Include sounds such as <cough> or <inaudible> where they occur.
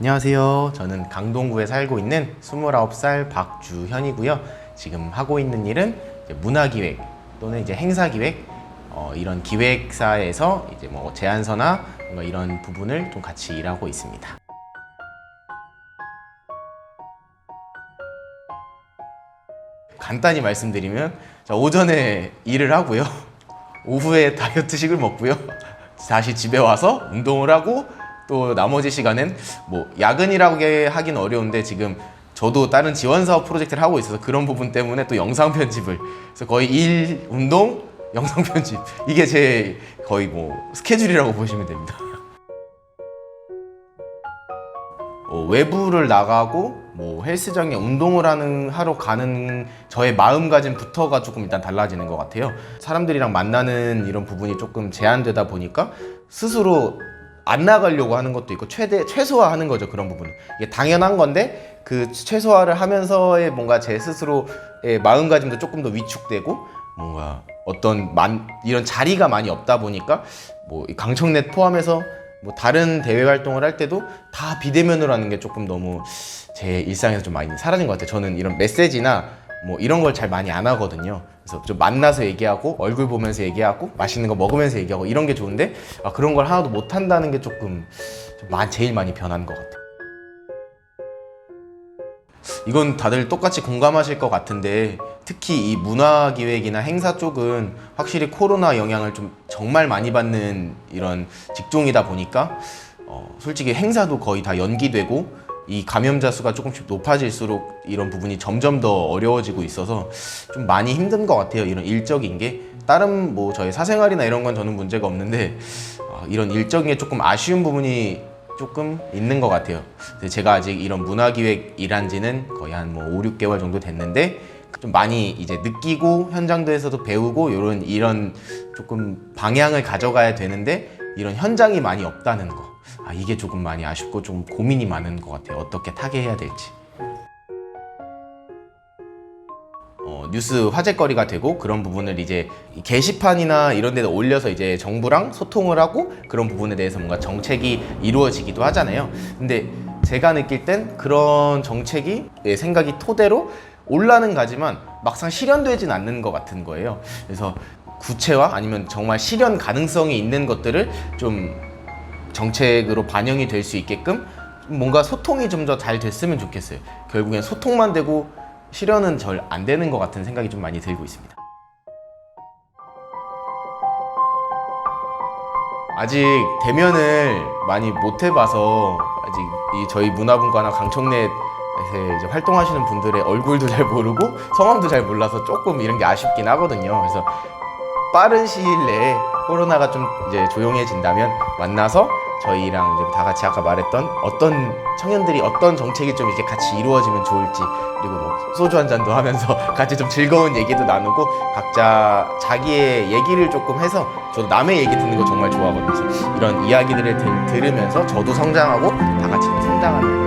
안녕하세요. 저는 강동구에 살고 있는 29살 박주현이고요. 지금 하고 있는 일은 문화기획 또는 이제 행사기획 어, 이런 기획사에서 이제 뭐 제안서나 뭔가 이런 부분을 좀 같이 일하고 있습니다. 간단히 말씀드리면 자, 오전에 일을 하고요. <laughs> 오후에 다이어트식을 먹고요. 다시 집에 와서 운동을 하고 또 나머지 시간은 뭐 야근이라고 하긴 어려운데 지금 저도 다른 지원 사업 프로젝트를 하고 있어서 그런 부분 때문에 또 영상 편집을 그래서 거의 일 운동 영상 편집 이게 제 거의 뭐 스케줄이라고 보시면 됩니다. 어, 외부를 나가고 뭐 헬스장에 운동을 하는 하러 가는 저의 마음가짐부터가 조금 일단 달라지는 것 같아요. 사람들이랑 만나는 이런 부분이 조금 제한되다 보니까 스스로 안 나가려고 하는 것도 있고 최대 최소화하는 거죠 그런 부분은 이게 당연한 건데 그 최소화를 하면서의 뭔가 제 스스로의 마음가짐도 조금 더 위축되고 뭔가 어떤 만 이런 자리가 많이 없다 보니까 뭐이 강청넷 포함해서 뭐 다른 대외 활동을 할 때도 다 비대면으로 하는 게 조금 너무 제 일상에서 좀 많이 사라진 것 같아요. 저는 이런 메시지나 뭐 이런 걸 잘 많이 안 하거든요. 그래서 좀 만나서 얘기하고 얼굴 보면서 얘기하고 맛있는 거 먹으면서 얘기하고 이런 게 좋은데 아, 그런 걸 하나도 못 한다는 게 조금 좀 마- 제일 많이 변한 것 같아요. 이건 다들 똑같이 공감하실 것 같은데 특히 이 문화 기획이나 행사 쪽은 확실히 코로나 영향을 좀 정말 많이 받는 이런 직종이다 보니까 어, 솔직히 행사도 거의 다 연기되고 이 감염자 수가 조금씩 높아질수록 이런 부분이 점점 더 어려워지고 있어서 좀 많이 힘든 것 같아요. 이런 일적인 게 다른 뭐 저희 사생활이나 이런 건 저는 문제가 없는데 어, 이런 일적인 게 조금 아쉬운 부분이 조금 있는 것 같아요. 제가 아직 이런 문화기획 일한 지는 거의 한 뭐 5, 6개월 정도 됐는데 좀 많이 이제 느끼고 현장도에서도 배우고 이런 이런 조금 방향을 가져가야 되는데 이런 현장이 많이 없다는 거. 아, 이게 조금 많이 아쉽고 좀 고민이 많은 것 같아요. 어떻게 타개해야 될지. 어, 뉴스 화제거리가 되고 그런 부분을 이제 이 게시판이나 이런 데다 올려서 이제 정부랑 소통을 하고 그런 부분에 대해서 뭔가 정책이 이루어지기도 하잖아요. 근데 제가 느낄 땐 그런 정책이 내 생각이 토대로 올라는 가지만 막상 실현되진 않는 것 같은 거예요. 그래서 구체화 아니면 정말 실현 가능성이 있는 것들을 좀 정책으로 반영이 될 수 있게끔 뭔가 소통이 좀 더 잘 됐으면 좋겠어요. 결국엔 소통만 되고 실현은 잘안 되는 것 같은 생각이 좀 많이 들고 있습니다. 아직 대면을 많이 못 해봐서 아직 이 저희 문화분과나 강청넷에서 이제 활동하시는 분들의 얼굴도 잘 모르고 성함도 잘 몰라서 조금 이런 게 아쉽긴 하거든요. 그래서 빠른 시일 내에 코로나가 좀 이제 조용해진다면 만나서 저희랑 이제 다 같이 아까 말했던 어떤 청년들이 어떤 정책이 좀 이렇게 같이 이루어지면 좋을지 그리고 뭐 소주 한 잔도 하면서 <laughs> 같이 좀 즐거운 얘기도 나누고 각자 자기의 얘기를 조금 해서 저도 남의 얘기 듣는 거 정말 좋아하거든요. 이런 이야기들을 들, 들으면서 저도 성장하고 다 같이 좀 성장하는